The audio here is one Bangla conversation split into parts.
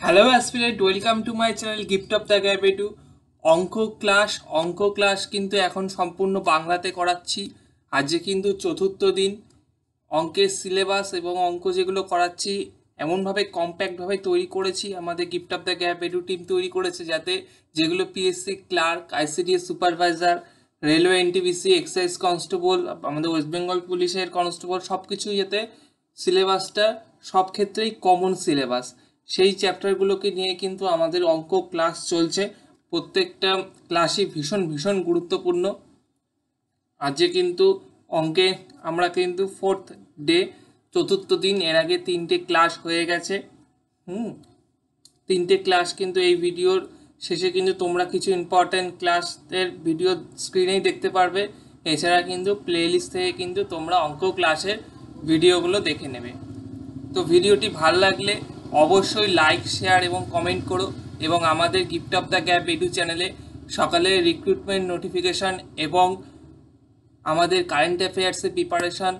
Hello aspirant welcome to my channel gift of the গ্যাবেটু অঙ্ক ক্লাস অঙ্ক ক্লাস কিন্তু এখন সম্পূর্ণ বাংলাতে করাচ্ছি। আজকে কিন্তু চতুর্থ দিন। অঙ্কের সিলেবাস এবং অঙ্ক যেগুলো করাচ্ছি, এমনভাবে কম্প্যাক্টভাবে তৈরি করেছি। আমাদের gift of the gap edu team তৈরি করেছে যাতে যেগুলো PSC clerk ICDS supervisor railway NTPC excise constable আমাদের ওয়েস্ট বেঙ্গল পুলিশের কনস্টেবল সব কিছুই যাতে সিলেবাসটা সব ক্ষেত্রেই কমন সিলেবাস সেই চ্যাপ্টারগুলোকে নিয়ে কিন্তু আমাদের অঙ্ক ক্লাস চলছে। প্রত্যেকটা ক্লাসই ভীষণ ভীষণ গুরুত্বপূর্ণ। আজকে কিন্তু অঙ্কে আমরা কিন্তু ফোর্থ ডে চতুর্থ দিন, এর আগে তিনটে ক্লাস হয়ে গেছে। হুম, তিনটে ক্লাস কিন্তু এই ভিডিওর শেষে কিন্তু তোমরা কিছু ইম্পর্ট্যান্ট ক্লাসের ভিডিও স্ক্রিনেই দেখতে পারবে। এছাড়া কিন্তু প্লেলিস্ট থেকে কিন্তু তোমরা অঙ্ক ক্লাসের ভিডিওগুলো দেখে নেবে। তো ভিডিওটি ভালো লাগলে অবশ্যই লাইক শেয়ার এবং কমেন্ট করো এবং আমাদের gift of the gap edu চ্যানেলে সকালে রিক্রুটমেন্ট নোটিফিকেশান এবং আমাদের কারেন্ট অ্যাফেয়ার্সের প্রিপারেশান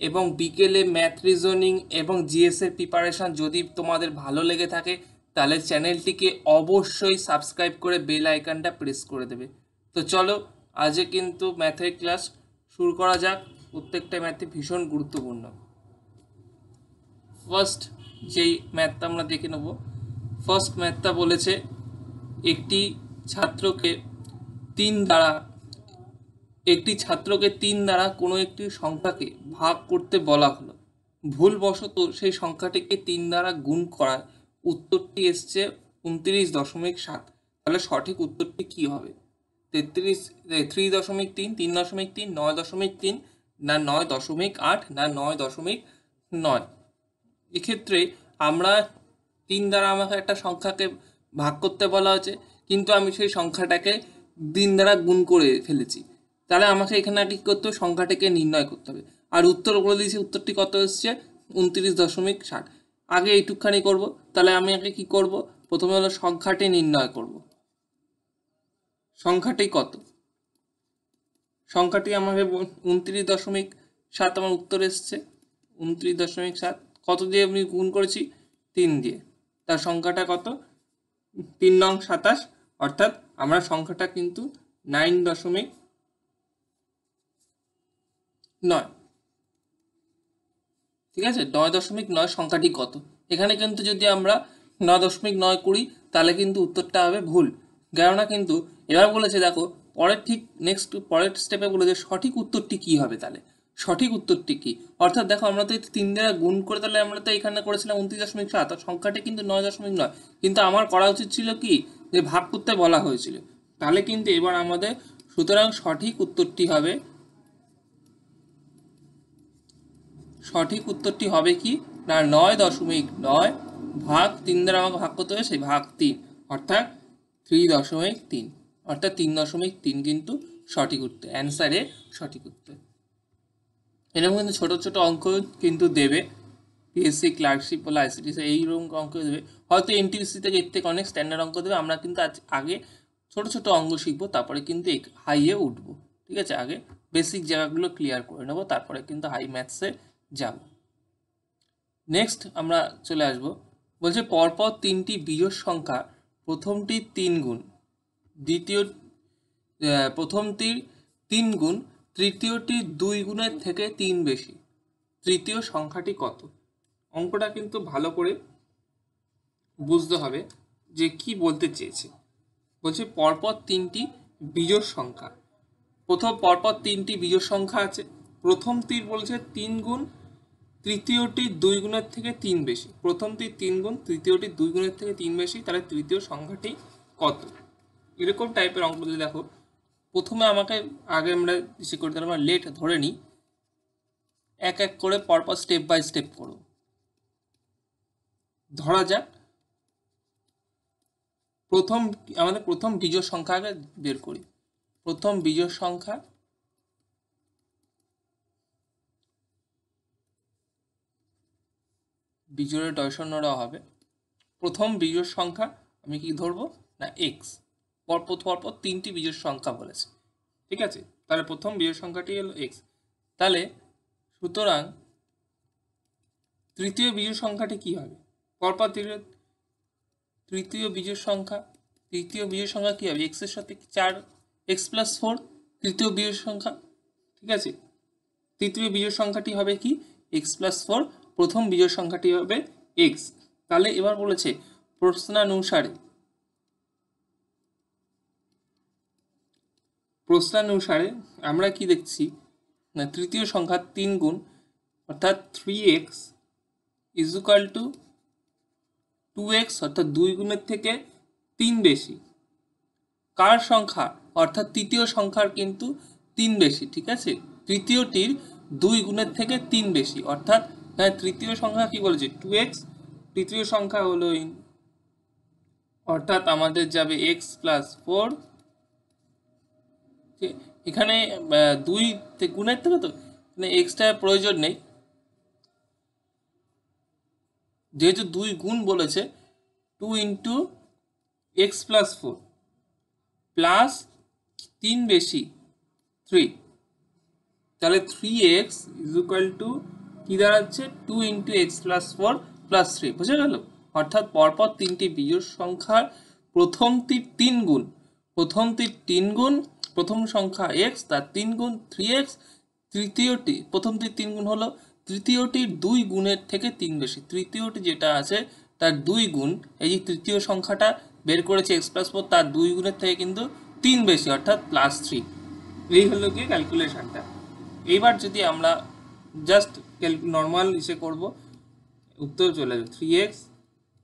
এবং বিকেলে ম্যাথ রিজনিং এবং জিএসের প্রিপারেশান যদি তোমাদের ভালো লেগে থাকে, তাহলে চ্যানেলটিকে অবশ্যই সাবস্ক্রাইব করে বেল আইকনটা প্রেস করে দেবে। তো চলো, আজকে কিন্তু ম্যাথের ক্লাস শুরু করা যাক। প্রত্যেকটা ম্যাথে ভীষণ গুরুত্বপূর্ণ। ফার্স্ট যেই ম্যাথটা আমরা দেখে নেব। ফার্স্ট ম্যাথটা বলেছে, একটি ছাত্রকে তিন দ্বারা, একটি ছাত্রকে তিন দ্বারা কোনো একটি সংখ্যাকে ভাগ করতে বলা হলো। ভুলবশত সেই সংখ্যাটিকে তিন দ্বারা গুণ করায়। উত্তরটি এসছে উনত্রিশ দশমিক সাত। তাহলে সঠিক উত্তরটি কি হবে? তেত্রিশ থ্রি দশমিক তিন তিন দশমিক তিন, নয় দশমিক তিন, না নয় দশমিক আট, না নয় দশমিক নয়। এক্ষেত্রে আমরা তিন দ্বারা আমাকে একটা সংখ্যাকে ভাগ করতে বলা হয়েছে, কিন্তু আমি সেই সংখ্যাটাকে দিন দ্বারা গুণ করে ফেলেছি। তাহলে আমাকে এখানে আর কি করতে হবে? সংখ্যাটাকে নির্ণয় করতে হবে। আর উত্তর বলে দিয়েছি, উত্তরটি কত এসছে? উনত্রিশ দশমিক ষাট। আগে এইটুকখানি করব, তাহলে আমি আগে কি করব? প্রথমে হলো সংখ্যাটি নির্ণয় করব। সংখ্যাটি কত? সংখ্যাটি আমাকে উনত্রিশ দশমিক সাত আমার উত্তর এসছে। উনত্রিশ দশমিক সাত কত দিয়ে আমি গুণ করেছি? তিন দিয়ে। তার সংখ্যাটা কত? তিন নং সাতাশ। অর্থাৎ আমরা সংখ্যাটা কিন্তু নাইন দশমিক নয়। ঠিক আছে? নয় দশমিক নয় সংখ্যাটি কত? এখানে কিন্তু যদি আমরা নয় দশমিক নয় করি, তাহলে কিন্তু উত্তরটা হবে ভুল। কেননা কিন্তু এবার বলেছে, দেখো, পরের ঠিক নেক্সট পরের স্টেপে বলেছে, সঠিক উত্তরটি কি হবে তাহলে? সঠিক উত্তরটি কি? অর্থাৎ দেখো, আমরা তো তিন দ্বারা গুণ করে তাহলে আমরা তো এখানে করেছিলাম উনত্রিশ দশমিক সাত, আর সংখ্যাটা কিন্তু নয় দশমিক নয়। কিন্তু আমার করা উচিত ছিল কি? যে ভাগ করতে বলা হয়েছিল। তাহলে কিন্তু এবার আমাদের সুতরাং সঠিক উত্তরটি হবে, সঠিক উত্তরটি হবে কি? না, নয় দশমিক নয় ভাগ তিন দ্বারা আমাকে ভাগ করতে হবে, সেই ভাগ তিন, অর্থাৎ থ্রি দশমিক তিন, অর্থাৎ তিন দশমিক তিন কিন্তু সঠিক উত্তর অ্যান্সারে সঠিক উত্তর। এরকম কিন্তু ছোটো ছোটো অঙ্ক কিন্তু দেবে। পিএসসি ক্লার্কশিপ বলে আইসিডিসি এইরকম অঙ্ক দেবে। হয়তো এনটিপিসি থেকে এর থেকে অনেক স্ট্যান্ডার্ড অঙ্ক দেবে। আমরা কিন্তু আজ আগে ছোটো ছোটো অঙ্ক শিখব, তারপরে কিন্তু হাইয়ে উঠবো। ঠিক আছে? আগে বেসিক জায়গাগুলো ক্লিয়ার করে নেব, তারপরে কিন্তু হাই ম্যাথসে যাব। নেক্সট আমরা চলে আসব। বলছে, পরপর তিনটি বিজোড় সংখ্যা প্রথমটি তিন গুণ, দ্বিতীয় প্রথমটির তিন গুণ তৃতীয়টি দুই গুণের থেকে তিন বেশি। তৃতীয় সংখ্যাটি কত? অঙ্কটা কিন্তু ভালো করে বুঝতে হবে যে কি বলতে চেয়েছে। বলছে, পরপর তিনটি বিজোড় সংখ্যা। প্রথম পরপর তিনটি বিজোড় সংখ্যা আছে। প্রথমটির বলছে তিন গুণ, তৃতীয়টি দুই গুণের থেকে তিন বেশি। প্রথমটি তিন গুণ, তৃতীয়টি দুই গুণের থেকে তিন বেশি। তাহলে তৃতীয় সংখ্যাটি কত? এরকম টাইপের অঙ্ক যদি দেখো। প্রথমে আমাকে আগে আমরা ইসে করতে আমরা লেট ধরে নিই। এক এক করে পরপর স্টেপ বাই স্টেপ করব। ধরা যাক। প্রথম, আমাদের প্রথম বিজোড় সংখ্যা আগে বের করি। প্রথম বিজোড় সংখ্যা বিজোড়ের ডয়সন্যরা হবে। প্রথম বিজোড় সংখ্যা আমি কি ধরবো? না এক্স পরপর পরপর তিনটি বিজোড় সংখ্যা বলেছে। ঠিক আছে? তাহলে প্রথম বিজোড় সংখ্যাটি হলো এক্স তাহলে সুতরাং তৃতীয় বিজোড় সংখ্যাটি কি হবে? পরপর তৃতীয় বিজোড় সংখ্যা, তৃতীয় বিজোড় সংখ্যা কী হবে? এক্সের সাথে চার? এক্স প্লাস ফোর তৃতীয় বিজোড় সংখ্যা। ঠিক আছে? তৃতীয় বিজোড় সংখ্যাটি হবে কি? এক্স প্লাস ফোর প্রথম বিজোড় সংখ্যাটি হবে এক্স তাহলে এবার বলেছে প্রশ্নানুসারে প্রশ্নানুসারে আমরা কি দেখছি? না, তৃতীয় সংখ্যা তিন গুণ, অর্থাৎ three x is equal to two x অর্থাৎ দুই গুণের থেকে তিন বেশি। কার সংখ্যা? অর্থাৎ তৃতীয় সংখ্যার কিন্তু তিন বেশি, ঠিক আছে? তৃতীয়টির দুই গুণের থেকে তিন বেশি, অর্থাৎ হ্যাঁ তৃতীয় সংখ্যা কি বলেছে? টু এক্স তৃতীয় সংখ্যা হলো অর্থাৎ আমাদের যাবে এক্স প্লাস ফোর এখানে দুই গুণের থেকে তো মানে এক্সট্রা প্রয়োজন নেই। যেহেতু দুই গুণ বলেছে two into x plus four plus তিন বেশি থ্রি তাহলে three x is equal to কী দাঁড়াচ্ছে? Two into x plus four plus three বুঝে গেল? অর্থাৎ পরপর তিনটি বিজোড় সংখ্যার প্রথমটির তিন গুণ। প্রথমটির তিন গুণ প্রথম সংখ্যা এক্স তার তিন গুণ থ্রি এক্স তৃতীয়টি প্রথমটির তিন গুণ হলো তৃতীয়টির দুই গুণের থেকে তিন বেশি। তৃতীয়টি যেটা আছে, তার দুই গুণ, এই যে তৃতীয় সংখ্যাটা বের করেছে এক্স প্লাস ফোর তার দুই গুণের থেকে কিন্তু তিন বেশি, অর্থাৎ প্লাস থ্রি এই হলো গিয়ে ক্যালকুলেশনটা এইবার যদি আমরা জাস্ট নর্মাল ইসে করব, উত্তর চলে যাবে three x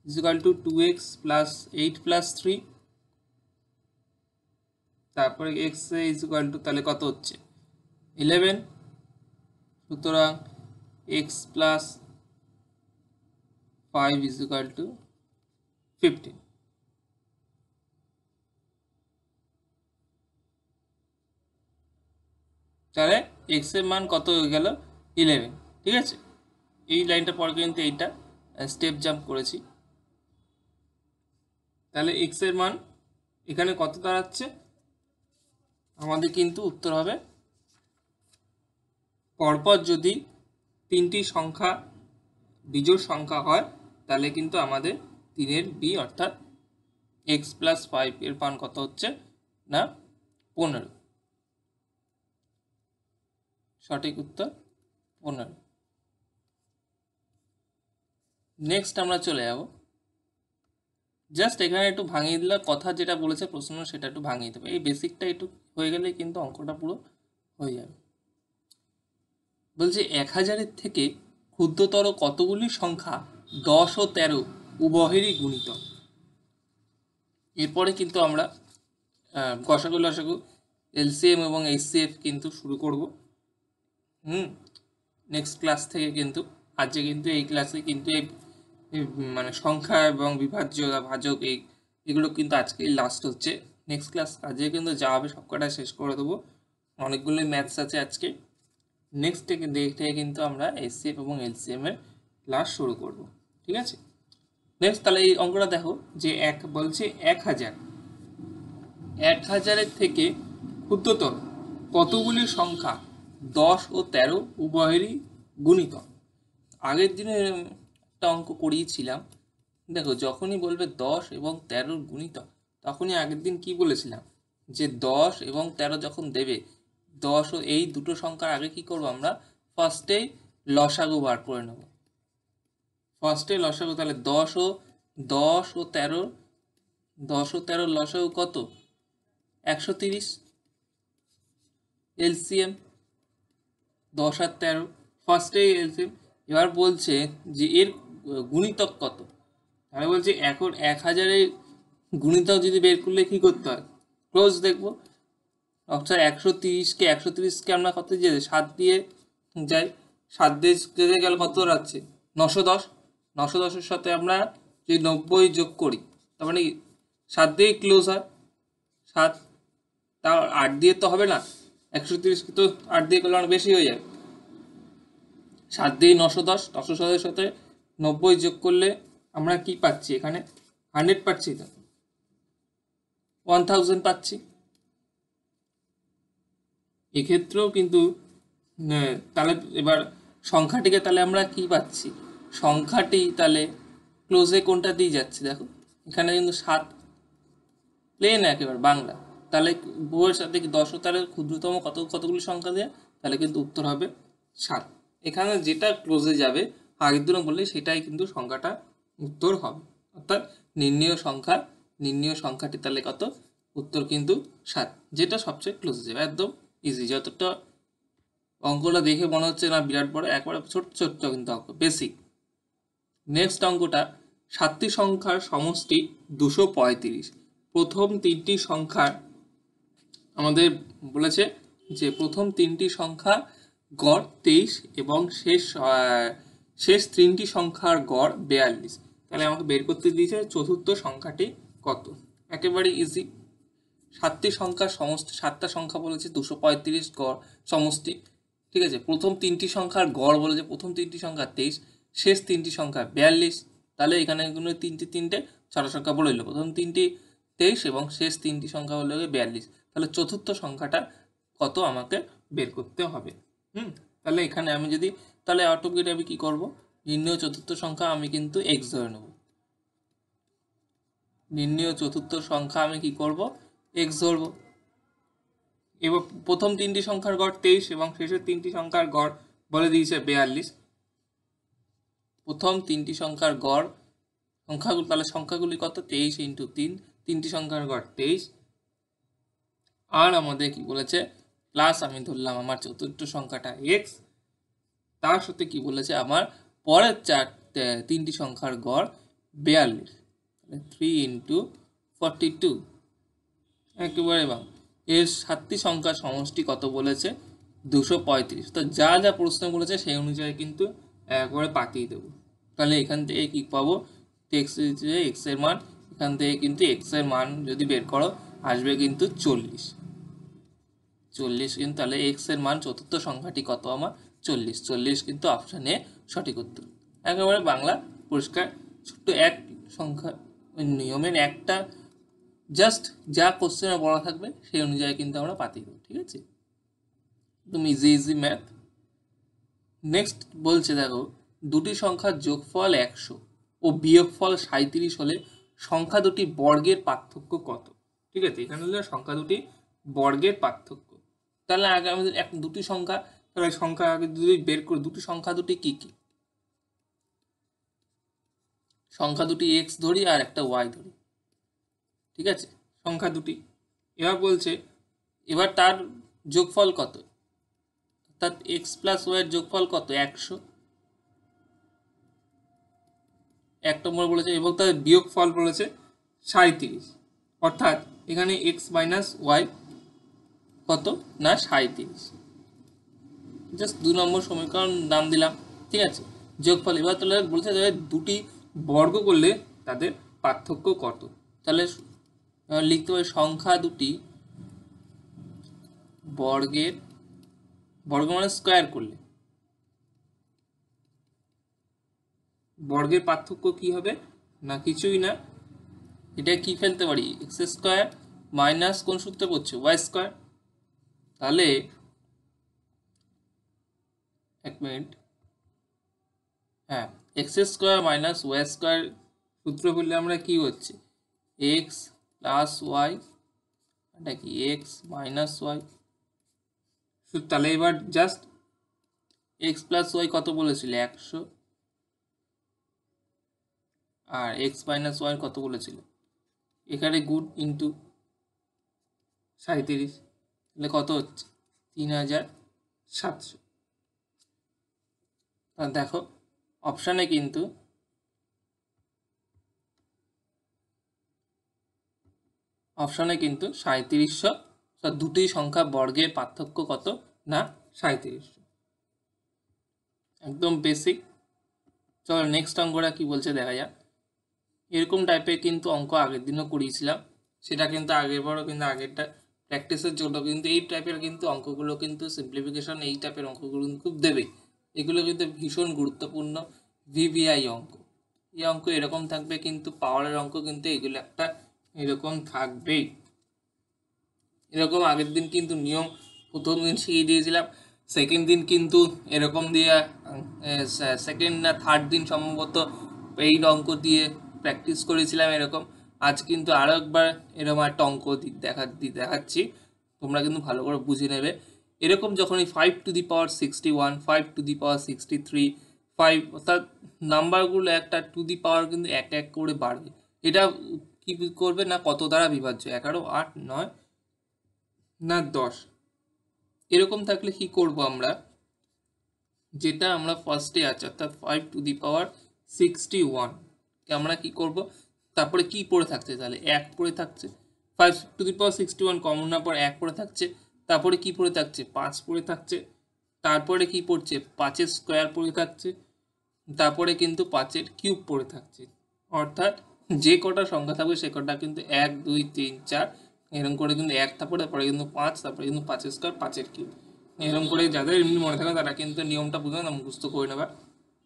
is equal to two x plus eight plus three তারপরে এক্স ইজিক্যাল টু তাহলে কত হচ্ছে? ইলেভেন সুতরাং x plus five is equal to fifteen তাহলে এক্সের মান কত হয়ে গেল? ইলেভেন ঠিক আছে? এই লাইনটা পরে কিন্তু এইটা স্টেপ জাম্প করেছি। তাহলে এক্সের মান এখানে কত দাঁড়াচ্ছে? আমাদের কিন্তু উত্তর হবে পরপর যদি তিনটি সংখ্যা, বিজোড় সংখ্যা হয়, তাহলে কিন্তু আমাদের তিনের বি অর্থাৎ এক্স প্লাস ফাইভ এর মান কত হচ্ছে না পনেরো? সঠিক উত্তর পনেরো। নেক্সট আমরা চলে যাব জাস্ট এখানে একটু ভাঙিয়ে দিলে কথা যেটা বলেছে, প্রশ্ন, সেটা একটু ভাঙিয়ে দেবে। এই বেসিকটা একটু হয়ে গেলে কিন্তু অঙ্কটা পুরো হয়ে যাবে। বলছে, এক হাজারের থেকে ক্ষুদ্রতর কতগুলি সংখ্যা দশ ও তেরো উভয়েরই গুণিত এরপরে কিন্তু আমরা গসাগু, লসাগু, এলসিএম এবং এইচসিএফ কিন্তু শুরু করব। হুম? নেক্সট ক্লাস থেকে কিন্তু, আজকে কিন্তু এই ক্লাসে কিন্তু এই মানে সংখ্যা এবং বিভাজ্য ভাজক এই, এগুলো কিন্তু আজকেই লাস্ট হচ্ছে। নেক্সট ক্লাস আজকে কিন্তু যা হবে সবকটা শেষ করে দেবো। অনেকগুলোই ম্যাথস আছে আজকে। নেক্সট থেকে কিন্তু আমরা এসসিএফ এবং এলসিএম এর ক্লাস শুরু করব। ঠিক আছে? নেক্সট তাহলে এই অঙ্কটা দেখো যে এক বলছে এক হাজার। এক হাজারের থেকে ক্ষুদ্রতর কতগুলি সংখ্যা? দশ ও তেরো উভয়েরই গুণিত আগের দিনে একটা অঙ্ক করিয়েছিলাম। দেখো, যখনই বলবে দশ এবং তেরোর গুণিত, তখনই আগের দিন কি বলেছিলাম? যে দশ এবং তেরো যখন দেবে, দশ ও এই দুটো সংখ্যার আগে কি করব আমরা? ফার্স্টেই লসাগু বার করে নেব। ফার্স্টে লসাগু, তাহলে দশ ও দশ ও তেরো, দশ ও তেরো লসাগু কত? একশো তিরিশ এলসিএম, দশ আর তেরো। ফার্স্টে এলসিএম, এবার বলছে যে এর গুণিতক কত? তাহলে বলছে এখন এক হাজারের গুণিতক যদি বের করলে কি করতে হয়? ক্লোজ দেখব। অর্থাৎ একশো তিরিশকে একশো তিরিশকে আমরা কত দিয়ে সাত দিয়ে যাই। সাত দিয়ে গেলে কত দাঁড়াচ্ছে নশো দশ। নশো দশের সাথে আমরা যদি নব্বই যোগ করি, তার মানে? সাত দিয়ে ক্লোজ হয়। সাত, তা আট দিয়ে তো হবে না। একশো তিরিশ তো আট দিয়ে করলে অনেক বেশি হয়ে যায়। সাত দিয়ে নশো দশ। নশো দশের সাথে নব্বই যোগ করলে আমরা কি পাচ্ছি? এখানে হান্ড্রেড পাচ্ছি তো। ওয়ান থাউজেন্ড পাচ্ছি। এক্ষেত্রেও কিন্তু তাহলে এবার সংখ্যাটিকে তাহলে আমরা কি পাচ্ছি? সংখ্যাটি তাহলে ক্লোজে কোনটা দিয়ে যাচ্ছে? দেখো, এখানে কিন্তু সাত প্লেন একেবারে বাংলা। তাহলে বউয়ের সাথে কি দশ তারের ক্ষুদ্রতম কত, কতগুলি সংখ্যা দেয়? তাহলে কিন্তু উত্তর হবে সাত। এখানে যেটা ক্লোজে যাবে আগের দিনও বললে সেটাই কিন্তু সংখ্যাটা উত্তর হবে। অর্থাৎ নির্ণীয় সংখ্যা, নির্ণীয় সংখ্যাটি তাহলে কত? উত্তর কিন্তু সাত, যেটা সবচেয়ে ক্লোজে যাবে একদম ইজি যতটা অঙ্কটা দেখে মনে হচ্ছে না বিরাট বড়, একবারে ছোট্ট ছোট্ট কিন্তু অঙ্ক বেসিক নেক্সট অঙ্কটা, সাতটি সংখ্যার সমষ্টি দুশো পঁয়ত্রিশ। প্রথম তিনটি সংখ্যার আমাদের বলেছে যে, প্রথম তিনটি সংখ্যা গড় তেইশ এবং শেষ শেষ তিনটি সংখ্যার গড় বেয়াল্লিশ। তাহলে আমাকে বের করতে দিয়েছে চতুর্থ সংখ্যাটি কত? একেবারে ইজি সাতটি সংখ্যার সমষ্টি, সাতটা সংখ্যা বলেছে দুশো পঁয়ত্রিশ গড় সমষ্টি। ঠিক আছে? প্রথম তিনটি সংখ্যার গড় বলেছে প্রথম তিনটি সংখ্যা তেইশ, শেষ তিনটি সংখ্যা বিয়াল্লিশ। তাহলে এখানে কোনো তিনটে তিনটে ছটা সংখ্যা বলে দিল। প্রথম তিনটি তেইশ এবং শেষ তিনটি সংখ্যা হলো বিয়াল্লিশ। তাহলে চতুর্থ সংখ্যাটা কত আমাকে বের করতে হবে? হুম? তাহলে এখানে আমি যদি তাহলে অটোমেটিক আমি কি করব? নির্ণয় চতুর্থ সংখ্যা আমি কিন্তু এক্স ধরে নেব। নির্ণয় চতুর্থ সংখ্যা আমি কি করব? এক্স ধরব। এবার প্রথম তিনটি সংখ্যার গড় তেইশ এবং শেষের তিনটি সংখ্যার গড় বলে দিয়েছে বেয়াল্লিশ। প্রথম তিনটি সংখ্যার গড় সংখ্যাগুলো, তাহলে সংখ্যাগুলি কত? তেইশ ইন্টু তিন। তিনটি সংখ্যার গড় তেইশ। আর আমাদের কি বলেছে? প্লাস আমি ধরলাম আমার চতুর্থ সংখ্যাটা এক্স তার সাথে কি বলেছে? আমার পরের চার তিনটি সংখ্যার গড় বেয়াল্লিশ। থ্রি ইন্টু ফর্টি টু একেবারে বাম। এর সাতটি সংখ্যার সমষ্টি কত বলেছে? দুশো পঁয়ত্রিশ। তো যা যা প্রশ্ন বলেছে সেই অনুযায়ী কিন্তু একবারে পাঠিয়ে দেবো। তাহলে এখান থেকে কী পাবো? এক্স এক্সের মান। এখান থেকে কিন্তু এক্সের মান যদি বের করো, আসবে কিন্তু চল্লিশ। চল্লিশ কিন্তু তাহলে এক্সের মান চতুর্থ সংখ্যাটি কত আমার? চল্লিশ চল্লিশ কিন্তু অপশানে সঠিক উত্তর। একেবারে বাংলা পরিষ্কার ছোট্ট এক সংখ্যা নিয়মের একটা জাস্ট যা কোশ্চেনে বলা থাকবে সেই অনুযায়ী কিন্তু আমরা পাতি দেবো, ঠিক আছে? একদম ইজি ইজি ম্যাথ নেক্সট বলছে দেখো, দুটি সংখ্যার যোগফল একশো ও বিয়োগফল সাঁত্রিশ হলে সংখ্যা দুটি বর্গের পার্থক্য কত? ঠিক আছে, এখানে হলো সংখ্যা দুটি বর্গের পার্থক্য। তাহলে আগে আমাদের এক দুটি সংখ্যা তাহলে সংখ্যা যদি বের করি। দুটি সংখ্যা দুটি কি কি? সংখ্যা দুটি এক্স ধরি আর একটা ওয়াই ধরি। ঠিক আছে? সংখ্যা দুটি। এবার বলছে, এবার তার যোগফল কত? অর্থাৎ এক্স প্লাস ওয়াইয়ের যোগফল কত? একশো। এক নম্বর বলেছে, এবং তার বিয়োগ ফল বলেছে সাঁত্রিশ অর্থাৎ এখানে এক্স মাইনাস ওয়াই কত? না সাঁত্রিশ জাস্ট দু নম্বর সমীকরণ নাম দিলাম, ঠিক আছে? যোগফল এবার তাহলে বলছে যে দুটি বর্গ করলে তাদের পার্থক্য কত? তাহলে লিখতে হবে সংখ্যা দুটি বর্গের, বর্গ মানে স্কোয়ার করলে। বর্গের পার্থক্য কি হবে? না, কিছুই না। এটা কি ফেলতে পারি? এক্স স্কোয়ার মাইনাস কোন সূত্রে পড়ছে? Y square. তাহলে এক মিনিট। হ্যাঁ x square minus y square সূত্র বললে আমরা কি হচ্ছে এক্স প্লাস ওয়াই এটা কি? এক্স মাইনাস ওয়াই তাহলে এবার জাস্ট এক্স প্লাস ওয়াই কত বলেছিল? একশো। আর এক্স মাইনাস ওয়াই কত বলেছিল? এখানে গুড ইন্টু সাঁত্রিশ তাহলে কত হচ্ছে? তিন হাজার সাতশো। দেখো অপশানে কিন্তু অপশানে কিন্তু সাঁত্রিশশো দুটি সংখ্যা বর্গের পার্থক্য কত? না সাঁত্রিশশো একদম বেসিক চলো নেক্সট অঙ্কটা কি বলছে দেখা যাক। এরকম টাইপের কিন্তু অঙ্ক আগের দিনও করিয়েছিলাম। সেটা কিন্তু আগের বারও কিন্তু আগেরটা প্র্যাকটিসের জন্য কিন্তু এই টাইপের কিন্তু অঙ্কগুলো কিন্তু সিম্পলিফিকেশন এই টাইপের অঙ্কগুলো খুব দেবে এগুলো কিন্তু ভীষণ গুরুত্বপূর্ণ ভিভিআই অঙ্ক। এই অঙ্ক এরকম থাকবে কিন্তু পাওয়ারের অঙ্ক কিন্তু এগুলো একটা এরকম থাকবেই। এরকম আগের দিন কিন্তু নিয়ম, প্রথম দিন শিখিয়ে দিয়েছিলাম সেকেন্ড দিন কিন্তু এরকম দিয়ে সেকেন্ড না থার্ড দিন সম্ভবত এই অঙ্ক দিয়ে প্র্যাকটিস করেছিলাম এরকম। আজ কিন্তু আরও একবার এরকম একটা অঙ্ক দেখা দেখাচ্ছি। তোমরা কিন্তু ভালো করে বুঝে নেবে। এরকম যখন এই five to the power sixty one five to the power sixty three five অর্থাৎ নাম্বারগুলো একটা টু দি পাওয়ার কিন্তু এক এক করে বাড়বে। এটা কি করবে না, কত দ্বারা বিভাজ্য? এগারো, আট, নয়, না, দশ। এরকম থাকলে কি করব আমরা? যেটা আমরা ফার্স্টে আছে, অর্থাৎ five to the power sixty one আমরা কি করব? তারপরে কি পড়ে থাকছে তাহলে? এক পড়ে থাকছে। Five to the power sixty one common না পর এক পড়ে থাকছে। তারপরে কি পড়ে থাকছে? পাঁচ পড়ে থাকছে। তারপরে কি পড়ছে? পাঁচের স্কোয়ার পড়ে থাকছে। তারপরে কিন্তু পাঁচের কিউব পড়ে থাকছে। অর্থাৎ যে কটা সংখ্যা থাকবে সে কটা কিন্তু এক, দুই, তিন, চার, এরকম করে কিন্তু এক, তারপরে তারপরে কিন্তু পাঁচ, তারপরে কিন্তু পাঁচের স্কোয়ার পাঁচের কিউব এরকম করে যাদের এমনি মনে থাকে তারা কিন্তু নিয়মটা বুঝবে না, মুখস্থ করে নেবা।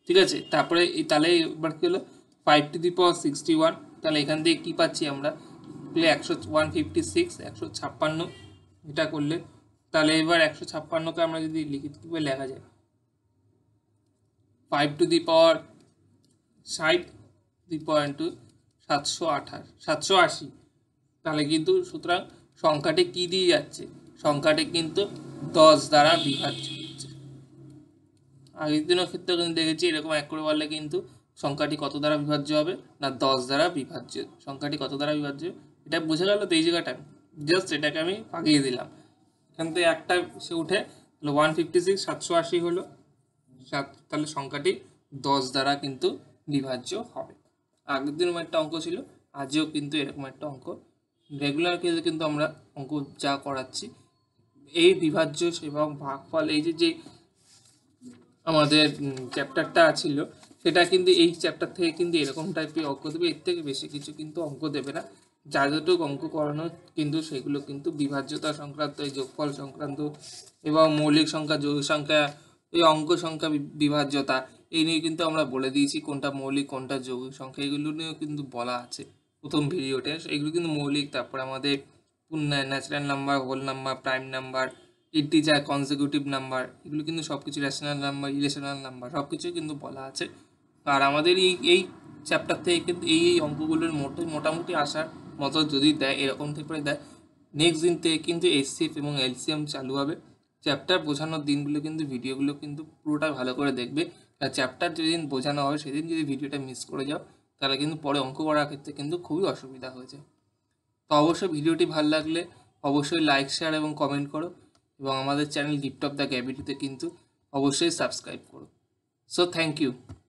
ঠিক আছে? তারপরে এই, তাহলে এবার কি হলো? Five to the power sixty one তাহলে এখান থেকে কী পাচ্ছি আমরা? একশো ওয়ান ফিফটি সিক্স একশো ছাপ্পান্ন, এটা করলে তাহলে এবার একশো ছাপ্পান্নকে আমরা যদি লিখিত কীভাবে লেখা যায় ফাইভ টু দি পাওয়ার ষাট দি পয়েন্ট টু সাতশো আঠাশ, সাতশো আশি। তাহলে কিন্তু সুতরাং সংখ্যাটি কি দিয়ে যাচ্ছে? সংখ্যাটি কিন্তু দশ দ্বারা বিভাজ্য হচ্ছে। আগের দিনের ক্ষেত্রে কিন্তু দেখেছি এরকম এক করে বললে কিন্তু সংখ্যাটি কত দ্বারা বিভাজ্য হবে? না, দশ দ্বারা বিভাজ্য। সংখ্যাটি কত দ্বারা বিভাজ্য? এটা বোঝা গেল তো এই জায়গাটা। জাস্ট এটাকে আমি পাকিয়ে দিলাম। এখান থেকে একটা সে উঠে, তাহলে ওয়ান ফিফটি সিক্স সাতশো আশি হলো। সাত, তাহলে সংখ্যাটি দশ দ্বারা কিন্তু বিভাজ্য হবে। আগের দিনও একটা অঙ্ক ছিল, আজও কিন্তু এরকম একটা অঙ্ক। রেগুলার কেসে কিন্তু আমরা অঙ্ক যা করাচ্ছি, এই বিভাজ্য এবং ভাগফল, এই যে যে আমাদের চ্যাপ্টারটা ছিল, সেটা কিন্তু এই চ্যাপ্টার থেকে কিন্তু এরকম টাইপের অঙ্ক দেবে, এর থেকে বেশি কিছু কিন্তু অঙ্ক দেবে না। যা যতটুকু অঙ্ক করানো কিন্তু সেগুলো কিন্তু বিভাজ্যতা সংক্রান্ত, এই যোগফল সংক্রান্ত এবং মৌলিক সংখ্যা যৌগিক সংখ্যা, এই অঙ্ক সংখ্যা বিভাজ্যতা, এই নিয়ে কিন্তু আমরা বলে দিয়েছি কোনটা মৌলিক, কোনটা যৌগিক সংখ্যা, এগুলো নিয়েও কিন্তু বলা আছে প্রথম ভিডিওতে। এগুলো কিন্তু মৌলিক, তারপর আমাদের natural number whole number prime number integer consecutive number এগুলো কিন্তু সব কিছু রেশনাল নাম্বার ইলেশনাল নাম্বার সব কিছুই কিন্তু বলা আছে। আর আমাদের এই এই চ্যাপ্টার থেকে কিন্তু এই এই অঙ্কগুলোর মোটে, মোটামুটি আসার মতো যদি দেয়, এরকম থেকে দেয় নেক্সট দিন থেকে কিন্তু এসসিএফ এবং এলসিএম চালু হবে। চ্যাপ্টার বোঝানোর দিনগুলো কিন্তু ভিডিওগুলো কিন্তু পুরোটা ভালো করে দেখবে। আর চ্যাপ্টার যেদিন বোঝানো হবে, সেদিন যদি ভিডিওটা মিস করে যাও, তাহলে কিন্তু পরে অঙ্ক করার ক্ষেত্রে কিন্তু খুবই অসুবিধা হয়ে যায় তো অবশ্যই ভিডিওটি ভালো লাগলে অবশ্যই লাইক শেয়ার এবং কমেন্ট করো। এবং আমাদের চ্যানেল গিফট অফ দ্য গ্যাবিটিতে কিন্তু অবশ্যই সাবস্ক্রাইব করো। So thank you